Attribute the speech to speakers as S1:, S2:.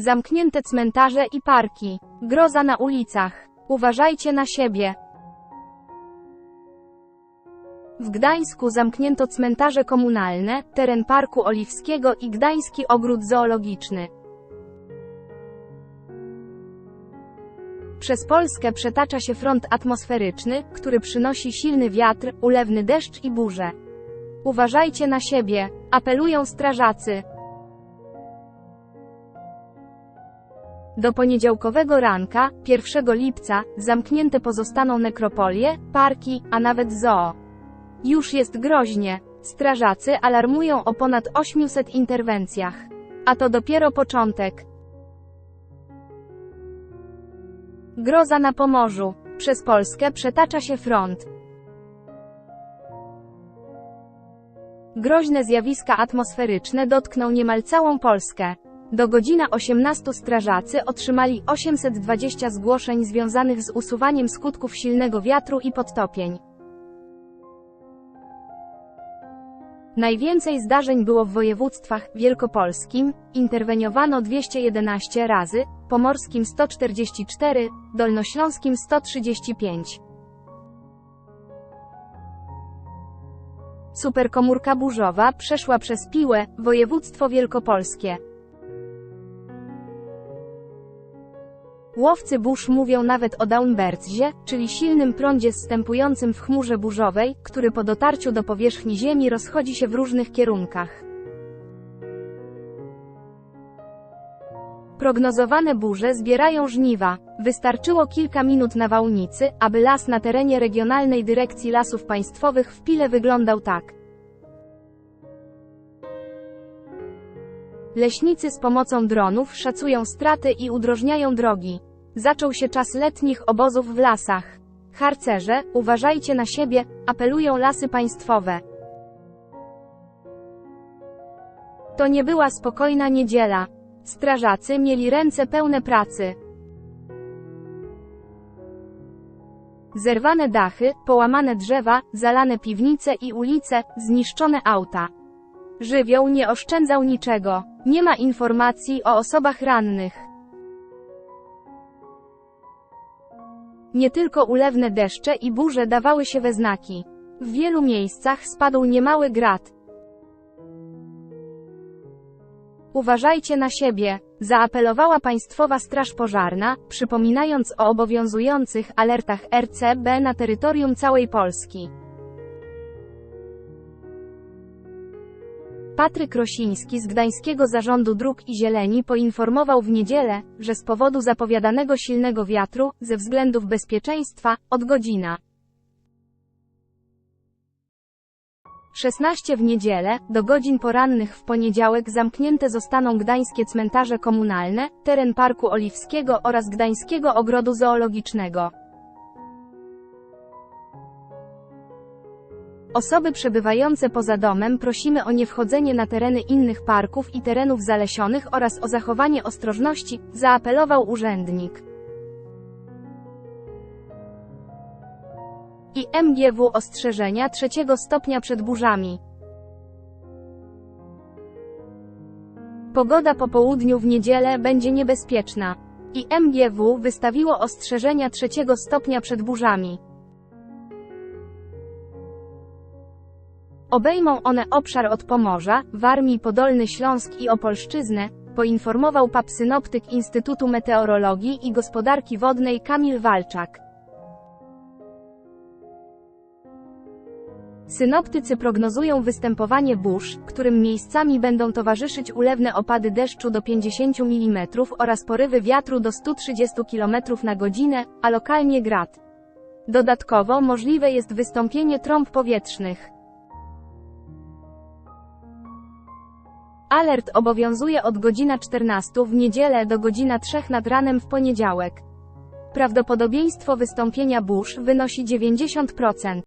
S1: Zamknięte cmentarze i parki. Groza na ulicach. Uważajcie na siebie. W Gdańsku zamknięto cmentarze komunalne, teren Parku Oliwskiego i Gdański Ogród Zoologiczny. Przez Polskę przetacza się front atmosferyczny, który przynosi silny wiatr, ulewny deszcz i burze. Uważajcie na siebie, apelują strażacy. Do poniedziałkowego ranka, 1 lipca, zamknięte pozostaną nekropolie, parki, a nawet zoo. Już jest groźnie. Strażacy alarmują o ponad 800 interwencjach. A to dopiero początek. Groza na Pomorzu. Przez Polskę przetacza się front. Groźne zjawiska atmosferyczne dotkną niemal całą Polskę. Do godzina 18 strażacy otrzymali 820 zgłoszeń związanych z usuwaniem skutków silnego wiatru i podtopień. Najwięcej zdarzeń było w województwach wielkopolskim, interweniowano 211 razy, pomorskim 144, dolnośląskim 135. Superkomórka burzowa przeszła przez Piłę, województwo wielkopolskie. Łowcy burz mówią nawet o downberzie, czyli silnym prądzie zstępującym w chmurze burzowej, który po dotarciu do powierzchni Ziemi rozchodzi się w różnych kierunkach. Prognozowane burze zbierają żniwa. Wystarczyło kilka minut nawałnicy, aby las na terenie Regionalnej Dyrekcji Lasów Państwowych w Pile wyglądał tak. Leśnicy z pomocą dronów szacują straty i udrożniają drogi. Zaczął się czas letnich obozów w lasach. Harcerze, uważajcie na siebie, apelują lasy państwowe. To nie była spokojna niedziela. Strażacy mieli ręce pełne pracy. Zerwane dachy, połamane drzewa, zalane piwnice i ulice, zniszczone auta. Żywioł nie oszczędzał niczego. Nie ma informacji o osobach rannych. Nie tylko ulewne deszcze i burze dawały się we znaki. W wielu miejscach spadł niemały grad. Uważajcie na siebie, zaapelowała Państwowa Straż Pożarna, przypominając o obowiązujących alertach RCB na terytorium całej Polski. Patryk Rosiński z Gdańskiego Zarządu Dróg i Zieleni poinformował w niedzielę, że z powodu zapowiadanego silnego wiatru, ze względów bezpieczeństwa, od godzina 16 w niedzielę, do godzin porannych w poniedziałek zamknięte zostaną gdańskie cmentarze komunalne, teren Parku Oliwskiego oraz Gdańskiego Ogrodu Zoologicznego. Osoby przebywające poza domem prosimy o niewchodzenie na tereny innych parków i terenów zalesionych oraz o zachowanie ostrożności, zaapelował urzędnik. I MGW ostrzeżenia trzeciego stopnia przed burzami. Pogoda po południu w niedzielę będzie niebezpieczna. I MGW wystawiło ostrzeżenia trzeciego stopnia przed burzami. Obejmą one obszar od Pomorza, Warmii Podolny Śląsk i Opolszczyznę, poinformował papsynoptyk Instytutu Meteorologii i Gospodarki Wodnej Kamil Walczak. Synoptycy prognozują występowanie burz, którym miejscami będą towarzyszyć ulewne opady deszczu do 50 mm oraz porywy wiatru do 130 km na godzinę, a lokalnie grad. Dodatkowo możliwe jest wystąpienie trąb powietrznych. Alert obowiązuje od godzina 14 w niedzielę do godzina 3 nad ranem w poniedziałek. Prawdopodobieństwo wystąpienia burz wynosi 90%.